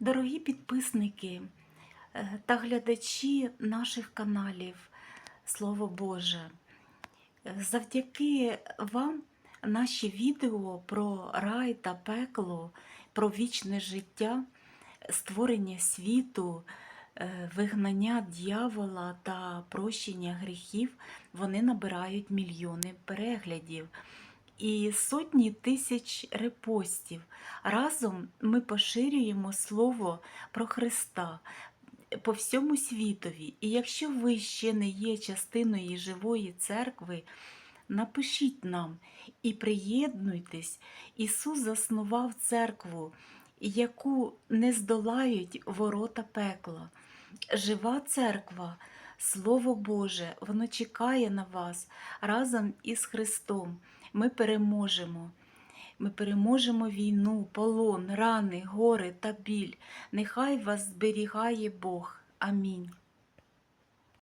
Дорогі підписники е, та глядачі наших каналів Слово Боже, е, завдяки вам наші відео про рай та пекло, про вічне життя, створення світу, е, вигнання дьявола та прощення гріхів, вони набирають мільйони переглядів і сотні тисяч репостів. Разом ми поширюємо слово про Христа по всьому світові. І якщо ви ще не є частиною живої церкви, напишіть нам і приєднуйтесь. Ісус заснував церкву, яку не здолають ворота пекла. Жива церква, Слово Боже, воно чекає на вас разом із Христом. Ми переможемо. Ми переможемо війну, полон, рани, гори та біль. Нехай вас зберігає Бог. Амінь.